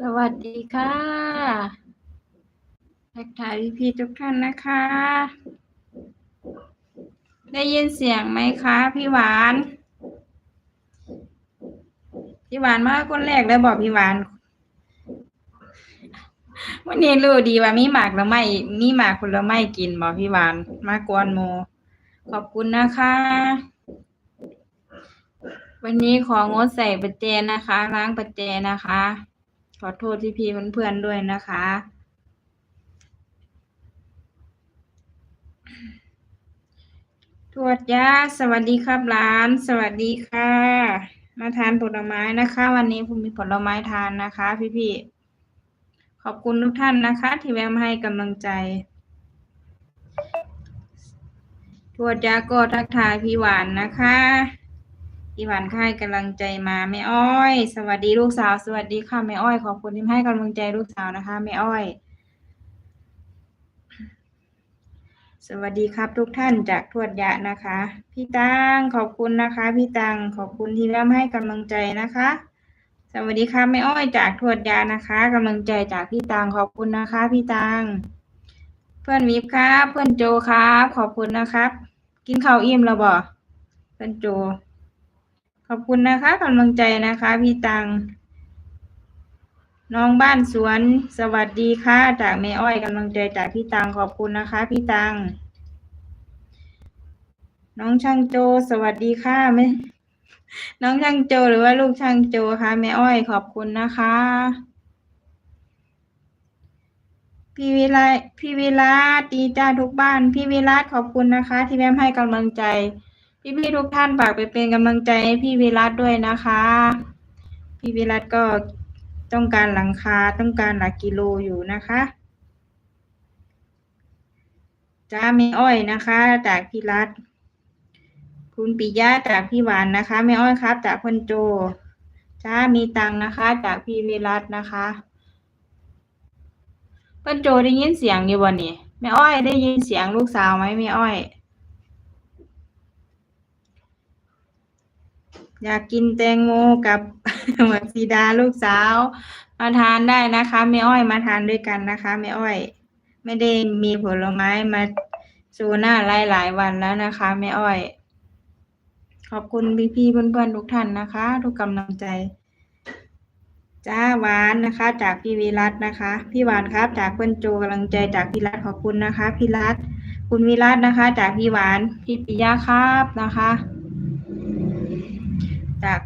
สวัสดีค่ะทักทายพี่ๆทุกท่านนะคะ ได้ยินเสียงไหมคะ พี่หวาน พี่หวานมาคนแรกเลยบอกพี่หวาน วันนี้รู้ดีว่ามีหมากแล้วไม่มีหมากผลไม้กินบอกพี่หวาน มากวนโม ขอบคุณนะคะวันนี้ของดใส่ประแจนะคะ ล้างประแจนะคะ ขอโทษพี่ๆเพื่อนๆด้วยนะคะ ทวดยาสวัสดีครับหลาน สวัสดีค่ะ มาทานผลไม้นะคะ วันนี้ผมมีผลไม้ทานนะคะ พี่ๆขอบคุณทุกท่านนะคะ ที่แวะมาให้กำลังใจ ทวดยาก็ทักทายพี่หวานนะคะ พี่หวานให้กำลังใจมาแม่อ้อย สวัสดีลูกสาว สวัสดีค่ะแม่อ้อย ขอบคุณที่ให้กำลังใจลูกสาวนะคะแม่อ้อย สวัสดีครับทุกท่านจากทวดยะนะคะ พี่ตังขอบคุณนะคะ พี่ตังขอบคุณที่แวะมให้กำลังใจนะคะ สวัสดีค่ะแม่อ้อยจากทวดยานะคะกำลังใจจากพี่ตังขอบคุณนะคะ พี่ตังเพื่อนวิบครับ เพื่อนโจครับ ขอบคุณนะครับ กินข้าวอิ่มแล้วบ่เพื่อนโจ อบคุณนะคะกำลังใจนะคะ พี่ตัง น้องบ้านสวน สวัสดีค่ะ จากแม่อ้อยกำลังใจจากพี่ตังขอบคุณนะคะ พี่ตัง น้องช่างโจ สวัสดีค่ะแม่น้องช่างโจหรือว่าลูกช่างโจคะแม่อ้อยขอบคุณนะคะ พี่วิไลพี่วิรัตดีจ้าทุกบ้าน พี่วิรัตขอบคุณนะคะ ที่แม่ให้กำลังใจ พี่พี่ทุกท่านฝากไปเป็นกำลังใจให้พี่วิรัตด้วยนะคะ พี่วิรัตก็ต้องการหลังคาต้องการหลักกิโลอยู่นะคะจ้าแม่อ้อยนะคะ จากพี่รัตคุณปิยะจากพี่หวานนะคะแม่อ้อยครับ จากคนโจจ้ามีตังนะคะ จากพี่วิรัตนะคะเพิ่นโจได้ยินเสียงอยู่บ่นี่แม่อ้อยได้ยินเสียงลูกสาวไหมแม่อ้อย อยากกินแตงโมกับหมักซีดาลูกสาว มาทานได้นะคะแม่อ้อยมาทานด้วยกันนะคะแม่อ้อย ไม่ได้มีผลไม้มาชูหน้าหลายหลายวันแล้วนะคะแม่อ้อย ขอบคุณพี่ๆเพื่อนๆทุกท่านนะคะ ทุกกำลังใจ จ้าหวานนะคะ จากพี่วิรัตนะคะ พี่หวานครับ จากเพื่อนโจกำลังใจจากพี่รัตขอบคุณนะคะ พี่รัตคุณวิรัตนะคะ จากพี่หวานพี่ปิยะครับนะคะ จาก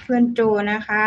เพื่อนโจนะคะ